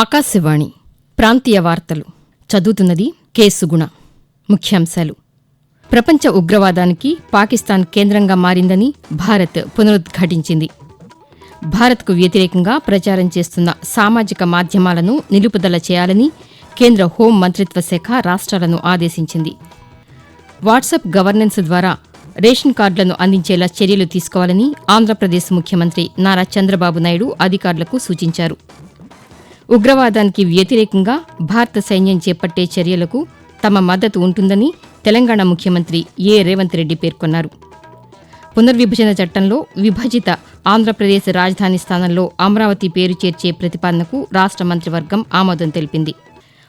ఆకాశవాణి ప్రాంతీయ వార్తలు. చదువుతున్నది కే సుగుణ. ముఖ్యాంశాలు. ప్రపంచ ఉగ్రవాదానికి పాకిస్తాన్ కేంద్రంగా మారిందని భారత్ పునరుద్ఘాటించింది. భారత్కు వ్యతిరేకంగా ప్రచారం చేస్తున్న సామాజిక మాధ్యమాలను నిలుపుదల చేయాలని కేంద్ర హోం మంత్రిత్వ శాఖ రాష్ట్రాలను ఆదేశించింది. వాట్సాప్ గవర్నెన్స్ ద్వారా రేషన్ కార్డులను అందించేలా చర్యలు తీసుకోవాలని ఆంధ్రప్రదేశ్ ముఖ్యమంత్రి నారా చంద్రబాబు నాయుడు అధికారులకు సూచించారు. ఉగ్రవాదానికి వ్యతిరేకంగా భారత సైన్యం చేపట్టే చర్యలకు తమ మద్దతు ఉంటుందని తెలంగాణ ముఖ్యమంత్రి ఏ. రేవంత్ రెడ్డి పేర్కొన్నారు. పునర్విభజన చట్టంలో విభజిత ఆంధ్రప్రదేశ్ రాజధాని స్థానంలో అమరావతి పేరు చేర్చే ప్రతిపాదనకు రాష్ట్ర మంత్రివర్గం ఆమోదం తెలిపింది.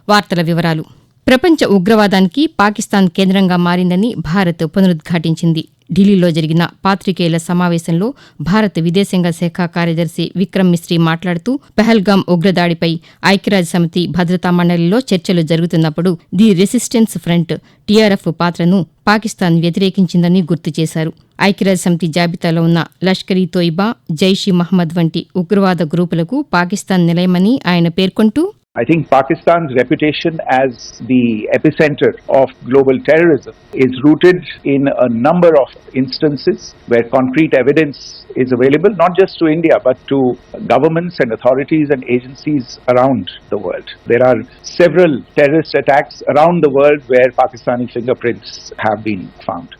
వార్తల వివరాలు. ప్రపంచ ఉగ్రవాదానికి పాకిస్తాన్ కేంద్రంగా మారిందని భారత్ పునరుద్ఘాటించింది. ఢిల్లీలో జరిగిన పాతికేయుల సమావేశంలో భారత విదేశాంగ శాఖ కార్యదర్శి విక్రమ్ మిస్రీ మాట్లాడుతూ పెహల్గాం ఉగ్రదాడిపై ఐక్యరాజ్య సమితి భద్రతా మండలిలో చర్చలు జరుగుతున్నప్పుడు ది రెసిస్టెన్స్ ఫ్రంట్ టీఆర్ఎఫ్ పాత్రను పాకిస్తాన్ వ్యతిరేకించిందని గుర్తు చేశారు. ఐక్యరాజ్య సమితి జాబితాలో ఉన్న లష్కర్ ఈ తోయిబా జైషీ మహ్మద్ వంటి ఉగ్రవాద గ్రూపులకు పాకిస్తాన్ నిలయమని ఆయన పేర్కొంటూ I think Pakistan's reputation as the epicenter of global terrorism is rooted in a number of instances where concrete evidence is available, not just to India, but to governments and authorities and agencies around the world. There are several terrorist attacks around the world where Pakistani fingerprints have been found.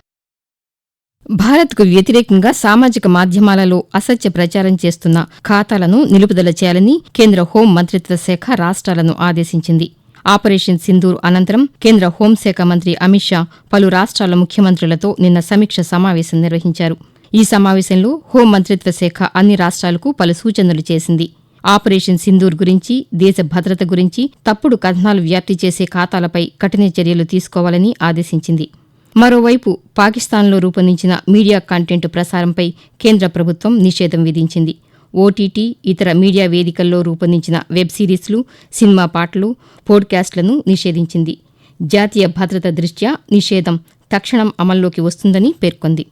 భారత్కు వ్యతిరేకంగా సామాజిక మాధ్యమాలలో అసత్య ప్రచారం చేస్తున్న ఖాతాలను నిలుపుదల చేయాలని కేంద్ర హోం మంత్రిత్వ శాఖ రాష్ట్రాలను ఆదేశించింది. ఆపరేషన్ సింధూర్ అనంతరం కేంద్ర హోంశాఖ మంత్రి అమిత్ షా పలు రాష్ట్రాల ముఖ్యమంత్రులతో నిన్న సమీక్ష సమావేశం నిర్వహించారు. ఈ సమావేశంలో హోం మంత్రిత్వ శాఖ అన్ని రాష్ట్రాలకు పలు సూచనలు చేసింది. ఆపరేషన్ సింధూర్ గురించి దేశ భద్రత గురించి తప్పుడు కథనాలు వ్యాప్తి చేసే ఖాతాలపై కఠిన చర్యలు తీసుకోవాలని ఆదేశించింది. మరోవైపు పాకిస్తాన్లో రూపొందించిన మీడియా కంటెంట్ ప్రసారంపై కేంద్ర ప్రభుత్వం నిషేధం విధించింది. ఓటీటీ ఇతర మీడియా వేదికల్లో రూపొందించిన వెబ్ సిరీస్లు సినిమా పాటలు పోడ్కాస్ట్లను నిషేధించింది. జాతీయ భద్రత దృష్ట్యా నిషేధం తక్షణం అమల్లోకి వస్తుందని పేర్కొంది.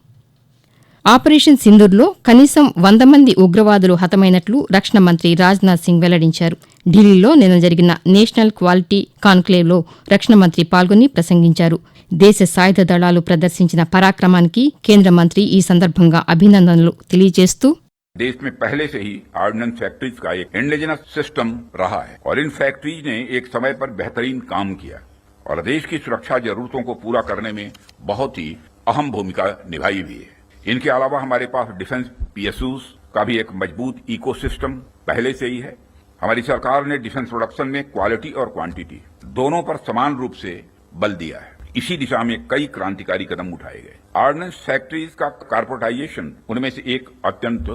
ఆపరేషన్ సింధూర్లో కనీసం వంద మంది ఉగ్రవాదులు హతమైనట్లు రక్షణ మంత్రి రాజ్నాథ్ సింగ్ వెల్లడించారు. ఢిల్లీలో నిన్న జరిగిన నేషనల్ క్వాలిటీ కాన్క్లేవ్లో రక్షణ మంత్రి పాల్గొని ప్రసంగించారు. దేశ సాయుధ దళాలు ప్రదర్శించిన పరాక్రమానికి కేంద్ర మంత్రి ఈ సందర్భంగా అభినందనలు తెలియజేస్తూ देश में पहले से ही ऑर्डिनेंस फैक्ट्रीज का एक इंडिजिनस सिस्टम रहा है और इन फैक्ट्रीज ने एक समय पर बेहतरीन काम किया और देश की सुरक्षा जरूरतों को पूरा करने में बहुत ही अहम भूमिका निभाई हुई है इनके अलावा हमारे पास डिफेंस पीएसयूज का भी एक मजबूत इकोसिस्टम पहले से ही है हमारी सरकार ने डिफेंस प्रोडक्शन में क्वालिटी और क्वांटिटी दोनों पर समान रूप से बल दिया है इसी दिशा में कई क्रांतिकारी कदम उठाए गए ऑर्डिनेंस फैक्ट्रीज का कारपोरेटाइजेशन उनमें से एक अत्यंत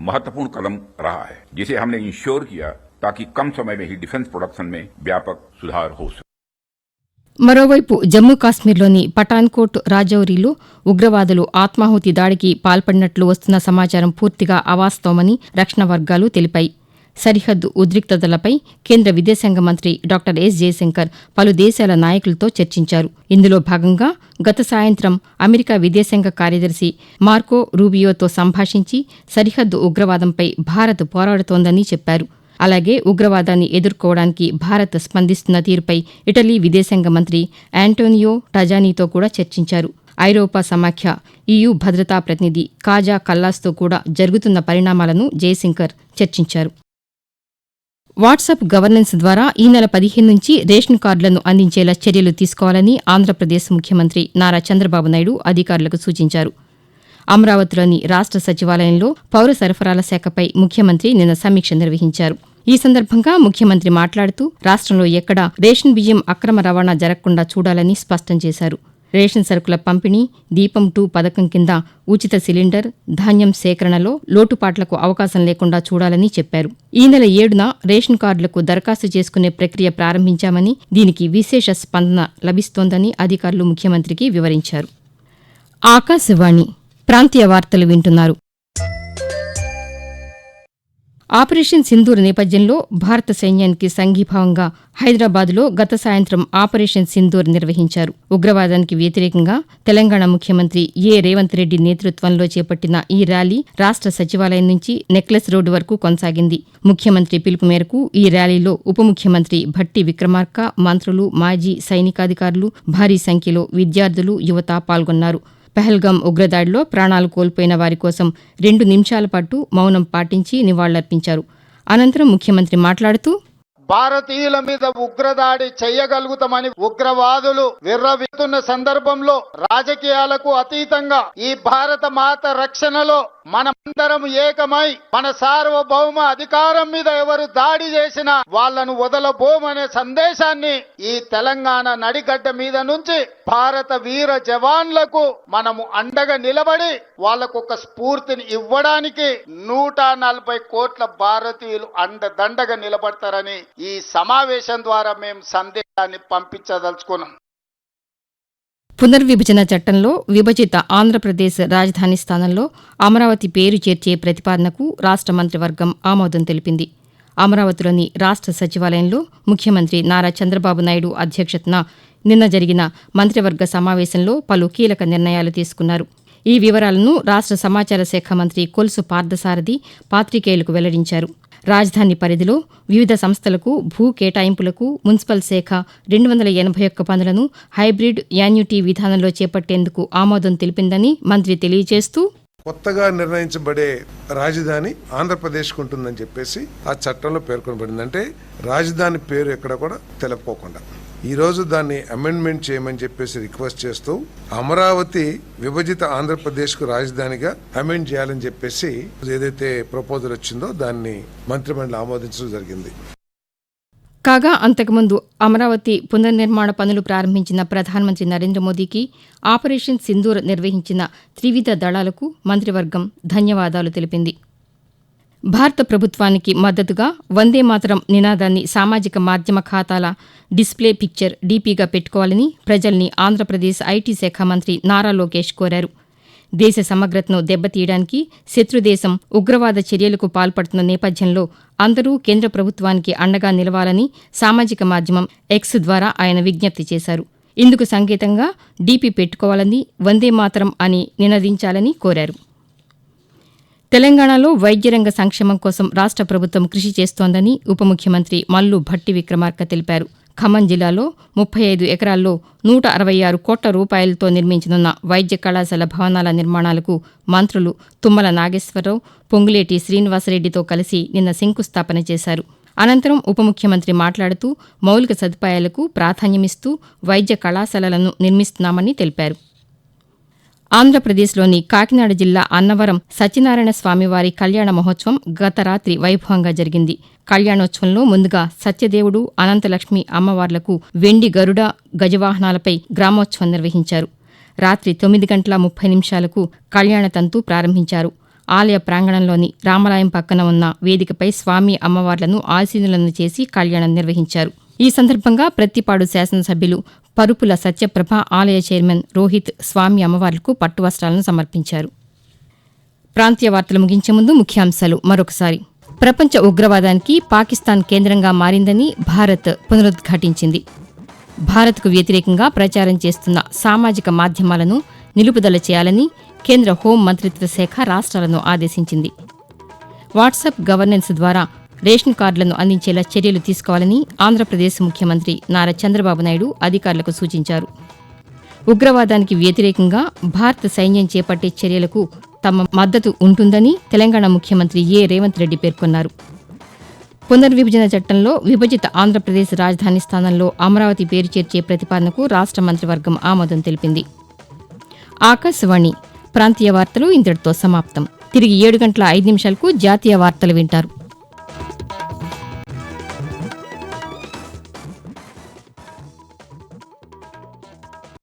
महत्वपूर्ण कदम रहा है जिसे हमने इंश्योर किया ताकि कम समय में ही डिफेंस प्रोडक्शन में व्यापक सुधार हो सके మరోవైపు జమ్మూ కాశ్మీర్లోని పఠాన్కోట్ రాజౌరీలో ఉగ్రవాదులు ఆత్మాహుతి దాడికి పాల్పడినట్లు వస్తున్న సమాచారం పూర్తిగా అవాస్తవమని రక్షణ వర్గాలు తెలిపాయి సరిహద్దు ఉద్రిక్తతలపై కేంద్ర విదేశాంగ మంత్రి డాక్టర్ ఎస్ జయశంకర్ పలు దేశాల నాయకులతో చర్చించారు. ఇందులో భాగంగా గత సాయంత్రం అమెరికా విదేశాంగ కార్యదర్శి మార్కో రూబియోతో సంభాషించి సరిహద్దు ఉగ్రవాదంపై భారత్ పోరాడుతోందని చెప్పారు. అలాగే ఉగ్రవాదాన్ని ఎదుర్కోవడానికి భారత్ స్పందిస్తున్న తీరుపై ఇటలీ విదేశాంగ మంత్రి యాంటోనియో టజానీతో కూడా చర్చించారు. ఐరోపా సమాఖ్య ఈయూ భద్రతా ప్రతినిధి కాజా కల్లాస్తో కూడా జరుగుతున్న పరిణామాలను జయశంకర్ చర్చించారు. వాట్సాప్ గవర్నెన్స్ ద్వారా ఈ నెల పదిహేను నుంచి రేషన్ కార్డులను అందించేలా చర్యలు తీసుకోవాలని ఆంధ్రప్రదేశ్ ముఖ్యమంత్రి నారా చంద్రబాబు నాయుడు అధికారులకు సూచించారు. అమరావతిలోని రాష్ట్ర సచివాలయంలో పౌర సరఫరాల శాఖపై ముఖ్యమంత్రి నిన్న సమీక్ష నిర్వహించారు. ఈ సందర్భంగా ముఖ్యమంత్రి మాట్లాడుతూ రాష్ట్రంలో ఎక్కడా రేషన్ బియ్యం అక్రమ రవాణా జరగకుండా చూడాలని స్పష్టం చేశారు. రేషన్ సరుకుల పంపిణీ దీపం టూ పథకం కింద ఉచిత సిలిండర్ ధాన్యం సేకరణలో లోటుపాట్లకు అవకాశం లేకుండా చూడాలని చెప్పారు. ఈ నెల ఏడున రేషన్ కార్డులకు దరఖాస్తు చేసుకునే ప్రక్రియ ప్రారంభించామని దీనికి విశేష స్పందన లభిస్తోందని అధికారులు ముఖ్యమంత్రికి వివరించారు. ఆకాశవాణి ప్రాంతీయ వార్తలు వింటున్నారు. ఆపరేషన్ సింధూర్ నేపథ్యంలో భారత సైన్యానికి సంఘీభావంగా హైదరాబాద్లో గత సాయంత్రం ఆపరేషన్ సింధూర్ నిర్వహించారు. ఉగ్రవాదానికి వ్యతిరేకంగా తెలంగాణ ముఖ్యమంత్రి ఏ. రేవంత్ రెడ్డి నేతృత్వంలో చేపట్టిన ఈ ర్యాలీ రాష్ట్ర సచివాలయం నుంచి నెక్లెస్ రోడ్డు వరకు కొనసాగింది. ముఖ్యమంత్రి పిలుపు మేరకు ఈ ర్యాలీలో ఉప ముఖ్యమంత్రి భట్టి విక్రమార్క మంత్రులు మాజీ సైనికాధికారులు భారీ సంఖ్యలో విద్యార్థులు యువత పాల్గొన్నారు. పెహల్గాం ఉగ్రదాడిలో ప్రాణాలు కోల్పోయిన వారి కోసం రెండు నిమిషాల పాటు మౌనం పాటించి నివాళులర్పించారు. అనంతరం ముఖ్యమంత్రి మాట్లాడుతూ భారతీయుల మీద ఉగ్రదాడి చేయగలుగుతామని ఉగ్రవాదులు విర్రవీతున్న సందర్భంలో రాజకీయాలకు అతీతంగా ఈ భారత మాత రక్షణలో మనమందరం ఏకమై మన సార్వభౌమ అధికారం మీద ఎవరు దాడి చేసినా వాళ్ళను వదలబోమనే సందేశాన్ని ఈ తెలంగాణ నడిగడ్డ మీద నుంచి భారత వీర జవాన్లకు మనము అండగా నిలబడి వాళ్ళకు ఒక స్ఫూర్తిని ఇవ్వడానికి నూట నలభై కోట్ల భారతీయులు అండదండగా నిలబడతారని ఈ సమావేశం ద్వారా మేము సందేశాన్ని పంపించదలుచుకున్నాం. పునర్విభజన చట్టంలో విభజిత ఆంధ్రప్రదేశ్ రాజధాని స్థానంలో అమరావతి పేరు చేర్చే ప్రతిపాదనకు రాష్ట్ర మంత్రివర్గం ఆమోదం తెలిపింది. అమరావతిలోని రాష్ట్ర సచివాలయంలో ముఖ్యమంత్రి నారా చంద్రబాబు నాయుడు అధ్యక్షతన నిన్న జరిగిన మంత్రివర్గ సమావేశంలో పలు కీలక నిర్ణయాలు తీసుకున్నారు. ఈ వివరాలను రాష్ట్ర సమాచార శాఖ మంత్రి కొలుసు పార్థసారథి పాత్రికేయులకు వెల్లడించారు. రాజధాని పరిధిలో వివిధ సంస్థలకు భూ కేటాయింపులకు మున్సిపల్ శాఖ రెండు వందల ఎనభై ఒక్క పనులను హైబ్రిడ్ యాన్యుటీ విధానంలో చేపట్టేందుకు ఆమోదం తెలిపిందని మంత్రి తెలియజేస్తూ కొత్తగా నిర్ణయించబడే రాజధాని ఆంధ్రప్రదేశ్కు ఉంటుందని చెప్పేసి ఆ చట్టంలో పేర్కొనబడింది. అంటే రాజధాని పేరు ఎక్కడ కూడా తెలుపుకోకుండా. ఈరోజు దాన్ని అమెండ్మెంట్ చేయమని చెప్పేసి రిక్వెస్ట్ చేస్తూ అమరావతి విభజిత ఆంధ్రప్రదేశ్కు రాజధానిగా అమెండ్ చేయాలని చెప్పేసి ఏదైతే ప్రపోజల్ వచ్చిందో దాన్ని మంత్రిమండలి ఆమోదించడం జరిగింది. కాగా అంతకుముందు అమరావతి పునర్నిర్మాణ పనులు ప్రారంభించిన ప్రధానమంత్రి నరేంద్ర మోదీకి ఆపరేషన్ సింధూర్ నిర్వహించిన త్రివిధ దళాలకు మంత్రివర్గం ధన్యవాదాలు తెలిపింది. భారత ప్రభుత్వానికి మద్దతుగా వందే మాతరం నినాదాన్ని సామాజిక మాధ్యమ ఖాతాల డిస్ప్లే పిక్చర్ డీపీగా పెట్టుకోవాలని ప్రజల్ని ఆంధ్రప్రదేశ్ ఐటీ శాఖ మంత్రి నారా లోకేష్ కోరారు. దేశ సమగ్రతను దెబ్బతీయడానికి శత్రుదేశం ఉగ్రవాద చర్యలకు పాల్పడుతున్న నేపథ్యంలో అందరూ కేంద్ర ప్రభుత్వానికి అండగా నిలవాలని సామాజిక మాధ్యమం ఎక్స్ ద్వారా ఆయన విజ్ఞప్తి చేశారు. ఇందుకు సంకేతంగా డీపీ పెట్టుకోవాలని వందే మాతరం అని నినదించాలని కోరారు. తెలంగాణలో వైద్యరంగ సంక్షేమం కోసం రాష్ట్ర ప్రభుత్వం కృషి చేస్తోందని ఉప ముఖ్యమంత్రి మల్లు భట్టి విక్రమార్క తెలిపారు. ఖమ్మం జిల్లాలో ముప్పై ఐదు ఎకరాల్లో నూట అరవై ఆరు కోట్ల రూపాయలతో నిర్మించనున్న వైద్య కళాశాల భవనాల నిర్మాణాలకు మంత్రులు తుమ్మల నాగేశ్వరరావు పొంగులేటి శ్రీనివాసరెడ్డితో కలిసి నిన్న శంకుస్థాపన చేశారు. అనంతరం ఉప ముఖ్యమంత్రి మాట్లాడుతూ మౌలిక సదుపాయాలకు ప్రాధాన్యమిస్తూ వైద్య కళాశాలలను నిర్మిస్తున్నామని తెలిపారు. ఆంధ్రప్రదేశ్లోని కాకినాడ జిల్లా అన్నవరం సత్యనారాయణ స్వామివారి కళ్యాణ మహోత్సవం గత రాత్రి వైభవంగా జరిగింది. కళ్యాణోత్సవంలో ముందుగా సత్యదేవుడు అనంతలక్ష్మి అమ్మవార్లకు వెండి గరుడ గజవాహనాలపై గ్రామోత్సవం నిర్వహించారు. రాత్రి తొమ్మిది గంటల ముప్పై నిమిషాలకు కళ్యాణ తంతు ప్రారంభించారు. ఆలయ ప్రాంగణంలోని రామలాయం పక్కన ఉన్న వేదికపై స్వామి అమ్మవార్లను ఆశీనులను చేసి కళ్యాణం నిర్వహించారు. ఈ సందర్భంగా ప్రత్తిపాడు శాసనసభ్యులు పరుపుల సత్యప్రభ ఆలయ చైర్మన్ రోహిత్ స్వామి అమ్మవార్లకు పట్టు వస్త్రాలను సమర్పించారు. ప్రాంతీయ వార్తలు ముగించే ముందు ముఖ్యాంశాలు మరొకసారి. ప్రపంచ ఉగ్రవాదానికి పాకిస్తాన్ కేంద్రంగా మారిందని భారత్ పునరుద్ఘాటించింది. భారత్కు వ్యతిరేకంగా ప్రచారం చేస్తున్న సామాజిక మాధ్యమాలను నిలుపుదల చేయాలని కేంద్ర హోం మంత్రిత్వ శాఖ రాష్ట్రాలను ఆదేశించింది. వాట్సాప్ గవర్నెన్స్ ద్వారా రేషన్ కార్డులను అందించేలా చర్యలు తీసుకోవాలని ఆంధ్రప్రదేశ్ ముఖ్యమంత్రి నారా చంద్రబాబు నాయుడు అధికారులకు సూచించారు. ఉగ్రవాదానికి వ్యతిరేకంగా భారత సైన్యం చేపట్టే చర్యలకు తమ మద్దతు ఉంటుందని తెలంగాణ ముఖ్యమంత్రి ఏ. రేవంత్ రెడ్డి పేర్కొన్నారు. పునర్విభజన చట్టంలో విభజిత ఆంధ్రప్రదేశ్ రాజధాని స్థానంలో అమరావతి పేరు చేర్చే ప్రతిపాదనకు రాష్ట్ర మంత్రివర్గం ఆమోదం తెలిపింది. ఆకాశవాణి ప్రాంతీయ వార్తలు ఇంతటితో సమాప్తం. తిరిగి ఏడు గంటల ఐదు నిమిషాలకు జాతీయ వార్తలు వింటారు.